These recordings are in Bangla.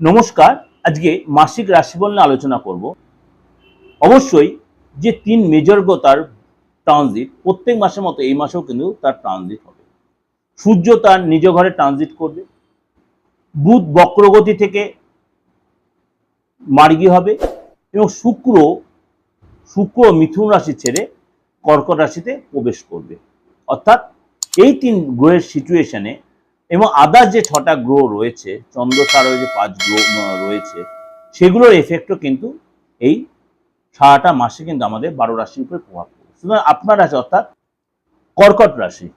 নমস্কার, আজকে মাসিক রাশিফল নিয়ে আলোচনা করব। অবশ্যই যে তিন মেজর তার ট্রানজিট প্রত্যেক মাসের মতো এই মাসেও কিন্তু তার ট্রানজিট হবে। সূর্য তার নিজ ঘরে ট্রানজিট করবে। বুধ বক্রগতি থেকে মার্গী হবে এবং শুক্র শুক্র মিথুন রাশি ছেড়ে কর্কট রাশিতে প্রবেশ করবে। অর্থাৎ এই তিন গ্রহের সিচুয়েশনে এবং আদার যে ছটা গ্রহ রয়েছে, চন্দ্র তারও যে পাঁচ গ্রহ রয়েছে, সেগুলোর এফেক্টও কিন্তু এই সারাটা মাসে কিন্তু আমাদের বারো রাশির উপরে প্রভাব পড়বে। সুতরাং আপনার রাশি অর্থাৎ কর্কট রাশি।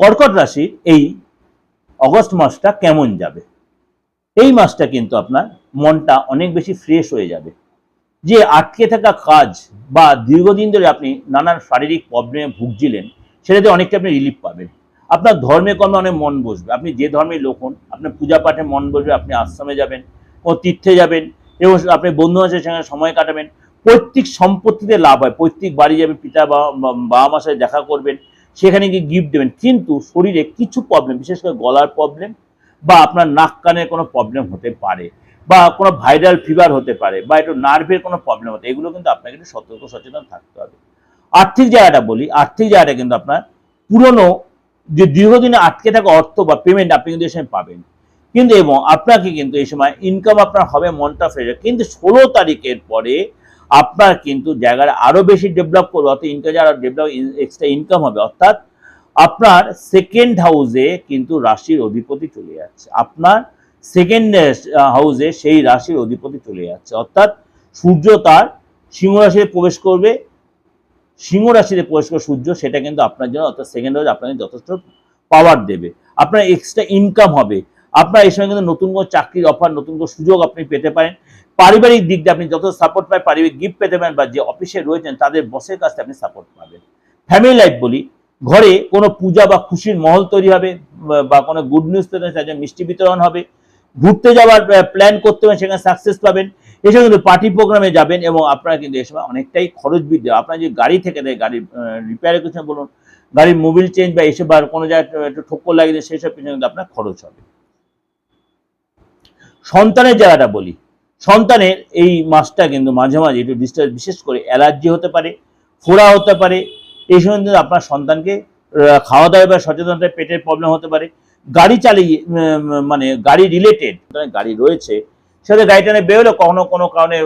কর্কট রাশির এই অগস্ট মাসটা কেমন যাবে? এই মাসটা কিন্তু আপনার মনটা অনেক বেশি ফ্রেশ হয়ে যাবে। যে আটকে থাকা কাজ বা দীর্ঘদিন ধরে আপনি নানান শারীরিক প্রবলেমে ভুগছিলেন, সেটাতে অনেকটা আপনি রিলিফ পাবেন। আপনার ধর্মে কর্মে অনেক মন বসবে। আপনি যে ধর্মের লোক হন আপনার পূজা পাঠে মন বসবে, আপনি আশ্রমে যাবেন ও তীর্থে যাবেন, এবং আপনি বন্ধু বান্ধবের সঙ্গে সময় কাটাবেন। পৈতৃক সম্পত্তিতে লাভ হয়। পৈতৃক বাড়ি যাবেন পিতা বাবা মার সাথে দেখা করবেন, সেখানে গিয়ে গিফট দেবেন। কিন্তু শরীরে কিছু প্রবলেম বিশেষ করে গলার প্রবলেম বা আপনার নাক কানের কোনো প্রবলেম হতে পারে বা কোনো ভাইরাল ফিভার হতে পারে বা একটু নার্ভের কোনো প্রবলেম হতে এগুলো কিন্তু আপনাকে একটু সতর্ক, সচেতন থাকতে হবে। আর্থিক জায়গাটা বলি, আর্থিক জায়গাটা কিন্তু আপনার পুরনো যে দীর্ঘদিনে আটকে থাকা অর্থ বা পেমেন্ট আপনি কিন্তু এই সময় পাবেন। কিন্তু এবং আপনাকে কিন্তু এই সময় ইনকাম আপনার হবে, মনটা ফ্রেশ কিন্তু ষোলো তারিখের পরে আপনার কিন্তু জায়গাটা আরও বেশি ডেভেলপ করবে, অর্থাৎ ইনকাম যারা ডেভেলপ এক্সট্রা ইনকাম হবে, অর্থাৎ আপনার সেকেন্ড হাউসে কিন্তু রাশির অধিপতি চলে যাচ্ছে। আপনার সেকেন্ড হাউসে সেই রাশির অধিপতি চলে যাচ্ছে। অর্থাৎ সূর্য তার সিংহ রাশিতে প্রবেশ করবে সিংহ রাশিতে প্রবেশ সূর্য, সেটা কিন্তু আপনার জন্য অর্থাৎ সেকেন্ড হাউস আপনাকে যথেষ্ট পাওয়ার দেবে। আপনার এক্সট্রা ইনকাম হবে। আপনার এই সময় কিন্তু নতুন কোনো চাকরির অফার নতুন কোনো সুযোগ আপনি পেতে পারেন। পারিবারিক দিক দিয়ে আপনি যত সাপোর্ট পায়, পারিবারিক গিফট পেতে পারেন বা যে অফিসে রয়েছেন, তাদের বসের কাছ আপনি সাপোর্ট পাবেন। ফ্যামিলি লাইফ বলি, ঘরে কোনো পূজা বা খুশির মহল তৈরি হবে বা- কোনো গুড নিউজ পেতে তার মিষ্টি বিতরণ হবে। ঘুরতে যাওয়ার প্ল্যান করতে পারেন সেখানে সাকসেস পাবেন। এসব কিন্তু পার্টি প্রোগ্রামে যাবেন এবং আপনারা কিন্তু এ সময় অনেকটাই খরচ বৃদ্ধি। আপনার যে গাড়ি থেকে দেয় গাড়ি রিপেয়ারের কিছু বলুন গাড়ির মোবিল চেঞ্জ বা এসব বা কোনো জায়গায় একটু- ঠক্কর লাগিয়ে দেয়, সেই সব পিছনে কিন্তু আপনার খরচ হবে। সন্তানের জায়গাটা বলি। সন্তানের এই মাসটা কিন্তু মাঝে মাঝে একটু ডিস্টার্ব বিশেষ করে অ্যালার্জি হতে পারে ফোড়া হতে পারে এই সময় কিন্তু আপনার সন্তানকে খাওয়া দাওয়া বা সচেতনতায় পেটের প্রবলেম হতে পারে। গাড়ি চালিয়ে মানে গাড়ি রিলেটেড গাড়ি রয়েছে সেটা গাড়িটা নিয়ে বেরোলো, কখনো কোনো কারণে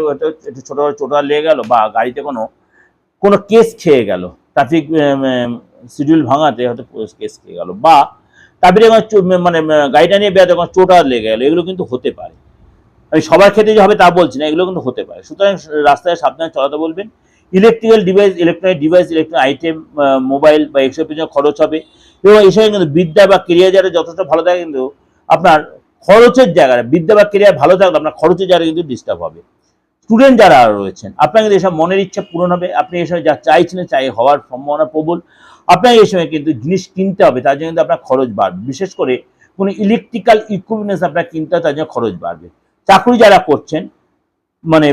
একটু ছোটো চোটা লেগে গেল বা গাড়িতে কোনো কোনো কেস খেয়ে গেল। ট্রাফিক শিডিউল ভাঙাতে হয়তো কেস খেয়ে গেল বা যখন মানে গাড়িটা নিয়ে বেরোতে যখন চোটা লেগে গেলো, এগুলো কিন্তু হতে পারে। আমি সবার ক্ষেত্রে যে হবে তা বলছি না, এগুলো কিন্তু হতে পারে। সুতরাং রাস্তায় সাবধানে চলাতে বলবেন। Electrical device electronic device electronic item mobile বা এসব পিছনে খরচ হবে। এবং এই সময় কিন্তু বিদ্যা বা কেরিয়ার যারা যথেষ্ট ভালো থাকে কিন্তু আপনার খরচের জায়গাটা বিদ্যা বা কেরিয়ার ভালো থাকলে আপনার খরচের জায়গাটা কিন্তু ডিস্টার্ব হবে। স্টুডেন্ট যারা রয়েছেন, আপনার কিন্তু এসব মনের ইচ্ছা পূরণ হবে। আপনি সময় যা চাইছেন চাই হওয়ার সম্ভাবনা প্রবল। আপনাকে এই সময় কিন্তু জিনিস কিনতে হবে, তার জন্য কিন্তু আপনার খরচ বাড়বে। বিশেষ করে কোনো ইলেকট্রিক্যাল ইকুইপমেন্টস আপনার কিনতে হবে, তার জন্য খরচ বাড়বে। চাকরি যারা করছেন মানে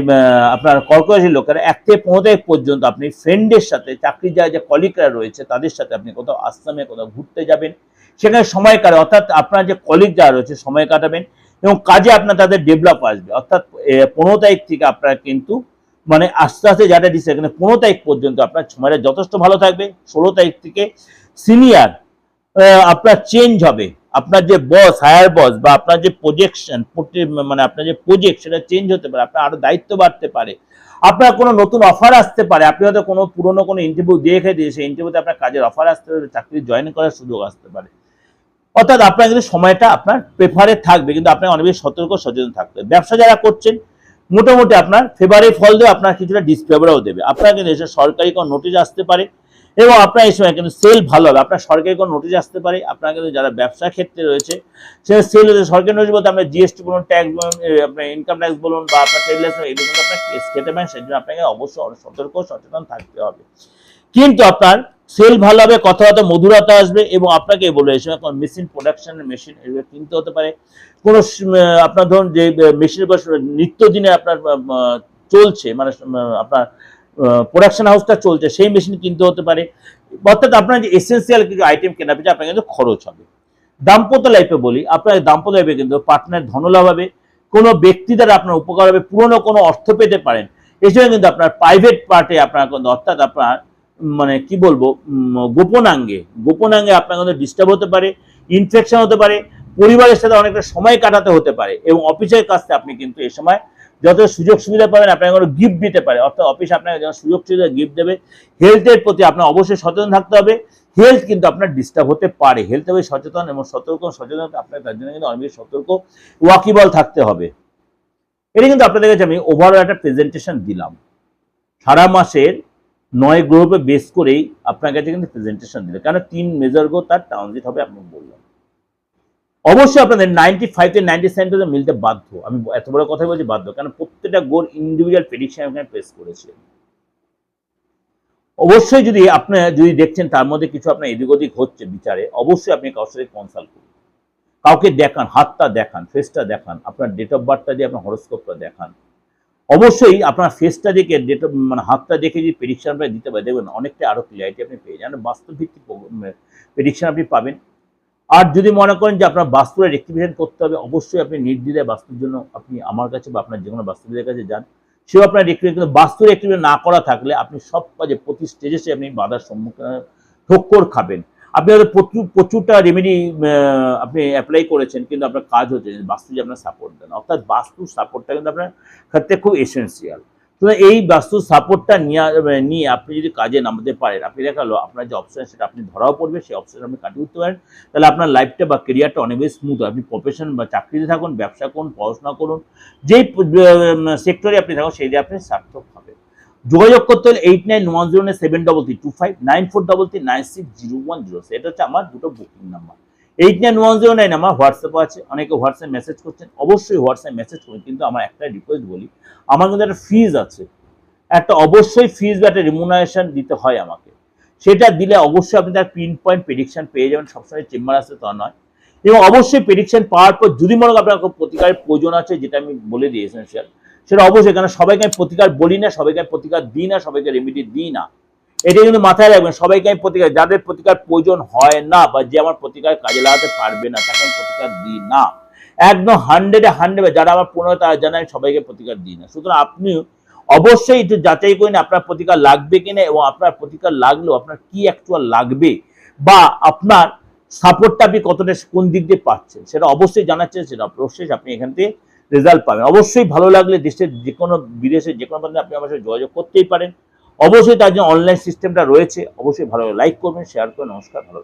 আপনার কর্পোরেশন লোকেরা এক থেকে পনেরো তারিখ পর্যন্ত আপনি ফ্রেন্ডের সাথে চাকরি যারা যে কলিগরা রয়েছে, তাদের সাথে আপনি কোথাও আশ্রমে, কোথাও ঘুরতে যাবেন। সেখানে সময় কাটে অর্থাৎ আপনার যে কলিগ যারা রয়েছে, সময় কাটাবেন এবং কাজে আপনার তাদের ডেভেলপ আসবে। অর্থাৎ পনেরো তারিখ থেকে আপনার কিন্তু মানে আস্তে আস্তে যারা দিচ্ছে, এখানে পনেরো তারিখ পর্যন্ত আপনার সময়টা যথেষ্ট ভালো থাকবে। ষোলো তারিখ থেকে সিনিয়র আপনার চেঞ্জ হবে। আপনার যে বস হায়ার বস বা আপনার যে প্রজেকশন মানে আপনার যে প্রজেক্ট সেটা চেঞ্জ হতে পারে, আপনার আরও দায়িত্ব বাড়তে পারে, আপনার কোনো নতুন অফার আসতে পারে, আপনি হয়তো কোনো পুরনো কোনো ইন্টারভিউ দিয়ে রেখে দিয়ে সেই ইন্টারভিউতে আপনার কাজের অফার আসতে পারে, চাকরি জয়েন করার সুযোগ আসতে পারে। অর্থাৎ আপনার কিন্তু সময়টা আপনার প্রেফারে থাকবে, কিন্তু আপনার অনেক বেশি সতর্ক সচেতন থাকবে ব্যবসা যারা করছেন, মোটামুটি আপনার ফেভারে ফল দেবে আপনার কিছুটা ডিসফেভারও দেবে। আপনার কিন্তু সরকারি কোনো নোটিশ আসতে পারে এবং আপনার এই সময় কিন্তু সেল ভালো হবে। আপনার সরকারি কোনো নোটিশ আসতে পারে, আপনার কিন্তু যারা ব্যবসা ক্ষেত্রে রয়েছে, সে সেল হচ্ছে সরকারি নোটিশ বলতে আপনার জিএসটি বলুন ট্যাক্স বলুন আপনার ইনকাম ট্যাক্স বলুন বা আপনার ট্রেড লাইসেন্স এগুলো কিন্তু আপনার কেস খেতে পারেন সেই জন্য আপনাকে অবশ্যই অনেক সতর্ক, সচেতন থাকতে হবে। কিন্তু আপনার সেল ভালো হবে কথাবার্তা মধুরতা আসবে এবং আপনাকে বলব, এই সময় কোনো মেশিন প্রোডাকশন মেশিন এগুলো কিনতে হতে পারে। কোনো আপনার ধরুন যে মেশিনের বয়স নিত্যদিনে আপনার চলছে মানে আপনার প্রোডাকশন হাউসটা চলছে, সেই মেশিন কিনতে হতে পারে। অর্থাৎ আপনার যে এসেন্সিয়াল কিছু আইটেম কেনা পেয়েছে আপনার কিন্তু খরচ হবে। দাম্পত্য লাইফে বলি, আপনার দাম্পত্য লাইফে কিন্তু পার্টনার ধনলাভ হবে। কোনো ব্যক্তি দ্বারা আপনার উপকার হবে, পুরনো কোনো অর্থ পেতে পারেন। এছাড়া কিন্তু আপনার প্রাইভেট পার্টে আপনার কিন্তু অর্থাৎ আপনার মানে কি বলব গোপনাঙ্গে গোপনাঙ্গে আপনার কিন্তু ডিস্টার্ব হতে পারে ইনফেকশন হতে পারে। পরিবারের সাথে অনেকটা সময় কাটাতে হতে পারে এবং অফিসের কাছে আপনি কিন্তু এই সময় যত সুযোগ সুবিধা পাবেন, আপনাকে কোনো গিফট দিতে পারে। অর্থাৎ অফিস আপনাকে যখন সুযোগ সুবিধা গিফট দেবে হেলথের প্রতি আপনার অবশ্যই সচেতন থাকতে হবে। হেলথ কিন্তু আপনার ডিস্টার্ব হতে পারে। হেলথ হবে সচেতন এবং সতর্ক, সচেতন আপনার তার জন্য কিন্তু অনেক সতর্ক ওয়াকিবল থাকতে হবে। এটা কিন্তু আপনাদের কাছে আমি ওভারঅল একটা প্রেজেন্টেশন দিলাম। সারা মাসের নয় গ্রুপে বেস করেই আপনার কাছে কিন্তু প্রেজেন্টেশন দিলে কারণ তিন মেজর গ্রো তার ট্রানজিট হবে, আপনি বললাম অবশ্যই আপনাদের নাইনটি ফাইভ থেকে নাইনটি সেভেন মিলতে বাধ্য। আমি এত বড় কথাই বলছি বাধ্য, কারণ প্রত্যেকটা গোল ইন্ডিভিজুয়াল প্রেডিকশন এখানে প্রেস করেছে। অবশ্যই যদি আপনি যদি দেখছেন তার মধ্যে কিছু আপনার এদিক ওদিক হচ্ছে বিচারে, অবশ্যই আপনি কারোর সাথে কনসাল্ট করুন। কাউকে দেখান, হাতটা দেখান ফেসটা দেখান, আপনার ডেট অফ বার্থটা দিয়ে আপনার হরস্কোপটা দেখান। অবশ্যই আপনার ফেসটা দেখে ডেট মানে হাতটা দেখে যদি প্রেডিকশন দিতে পারেন দেখবেন অনেকটা আরও ক্লিয়ারিটি আপনি পেয়ে যান। বাস্তব ভিত্তিক প্রেডিকশন আপনি পাবেন। আর যদি মনে করেন যে আপনার বাস্তুর রেক্টিফিকেশন করতে হবে, অবশ্যই আপনি নির্দ্বিধায় বাস্তুর জন্য আপনি আমার কাছে বা আপনার যে কোনো বাস্তুবিদের কাছে যান। সেও আপনার রেক্টিফিকেশন কিন্তু বাস্তুর রেক্টিফিকেশন না করা থাকলে আপনি সব কাজে প্রতি স্টেজে আপনি বাধার সম্মুখীন, ঠক্কর খাবেন। আপনি হয়তো প্রচুর প্রচুরটা রেমেডি আপনি অ্যাপ্লাই করেছেন, কিন্তু আপনার কাজ হচ্ছে বাস্তু যে আপনার সাপোর্ট দেন। অর্থাৎ বাস্তুর সাপোর্টটা কিন্তু আপনার ক্ষেত্রে খুব এসেন্সিয়াল সুতরাং এই বাস্তুর সাপোর্টটা নিয়ে নিয়ে আপনি যদি কাজে নামাতে পারেন, আপনি দেখাল আপনার যে অপশন সেটা আপনি ধরাও পড়বে, সেই অপশন আপনি কাটিয়ে উঠতে পারেন। তাহলে আপনার লাইফটা বা কেরিয়ারটা অনেক বেশি স্মুথ হয়। আপনি প্রফেশন বা চাকরিতে থাকুন, ব্যবসা করুন, পড়াশোনা করুন যেই সেক্টরে আপনি থাকুন, সেই আপনি সার্থক হবেন। যোগাযোগ করতে হলে eight nine one zero nine seven double three two five nine four double three nine six zero one zero এটা হচ্ছে আমার দুটো booking number eight nine one zero nine আমার হোয়াটসঅ্যাপ আছে। অনেকে হোয়াটসঅ্যাপ মেসেজ করছেন, অবশ্যই হোয়াটসঅ্যাপ মেসেজ করুন কিন্তু আমার একটা রিকোয়েস্ট বলি, আমার কিন্তু একটা ফিজ আছে। একটা অবশ্যই ফিজ বা একটা রিমুনারেশন দিতে হয় আমাকে। সেটা দিলে অবশ্যই আপনি তার পিন পয়েন্ট প্রেডিকশন পেয়ে যাবেন, সবসময় চেম্বার আসতে তা নয়। এবং অবশ্যই প্রেডিকশন পাওয়ার পর যদি মনে আপনার কোনো প্রতিকারের প্রয়োজন আছে, যেটা আমি বলে এসেন্সিয়াল সেটা অবশ্যই কারণ সবাইকে আমি প্রতিকার বলি না, সবাইকে প্রতিকার দিই না, সবাইকে রেমিডি দিই না। এটা কিন্তু মাথায় রাখবেন, সবাইকে আমি প্রতিকার, যাদের প্রতিকার প্রয়োজন হয় না বা যে আমার প্রতিকার কাজে লাগাতে পারবে না, তাকে আমি প্রতিকার দিই না। একদম হান্ড্রেডে হান্ড্রেড যারা আমার পনেরো, তারা জানে আমি সবাইকে প্রতিকার দিই না। সুতরাং আপনি অবশ্যই একটু যাচাই করেন আপনার প্রতিকার লাগবে কিনা এবং আপনার প্রতিকার লাগলেও আপনার কি অ্যাকচুয়াল লাগবে বা আপনার সাপোর্টটা আপনি কতটা, কোন দিক দিয়ে পাচ্ছেন, সেটা অবশ্যই জানার সেটা অবশ্যই আপনি এখান থেকে রেজাল্ট পাবেন। অবশ্যই ভালো লাগলে দেশের যে কোনো বিদেশে যে কোনো আপনি আমার সাথে যোগাযোগ করতেই পারেন। অবশ্যই তার জন্য অনলাইন সিস্টেমটা রয়েছে অবশ্যই ভালো লাইক করবেন শেয়ার করবেন নমস্কার ভালো।